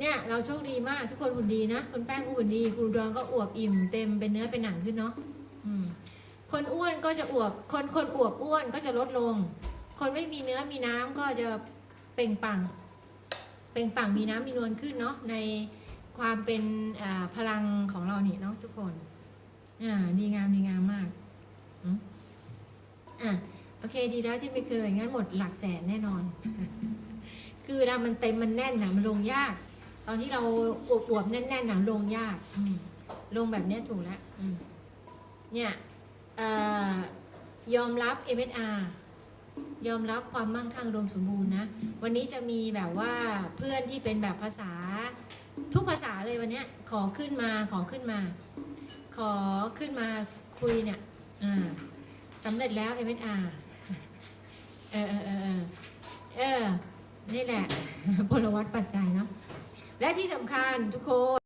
เนี่ยเราโชคดีมากทุกคนหุ่นดีนะคนแป้งก็หุ่นดีครูดอนก็อวบอิ่มเต็มเป็นเนื้อเป็นหนังขึ้นเนาะคนอ้วนก็จะอวบคนคนอวบอ้วนก็จะลดลง คนไม่มีเนื้อมีน้ำก็จะเป่งปังเป่งปังมีน้ำมีนวลขึ้นเนาะในความเป็นพลังของเราเนี่ยเนาะทุกคนอ่าดีงามดีงามมากอะโอเคดีแล้วที่ไม่เคยงั้นหมดหลักแสนแน่นอน คือเวลามันเต็มมันแน่นนะมันลงยาก ตอนที่เราอวบๆแน่นๆนะลงยากลงแบบนี้ถูกแล้วเนี่ยออยอมรับ MSR ยอมรับความมั่งคั่งอุดมสมบูรณ์นะ วันนี้จะมีแบบว่าเพื่อนที่เป็นแบบภาษา ทุกภาษาเลยวันนี้ขอขึ้นมาขอขึ้นมา ขอขึ้นมาคุยเนี่ยสำเร็จแล้ว MSR เออเออเออเออเออนี่แหละพลวัตปัจจัยเนาะ และที่สำคัญทุกคน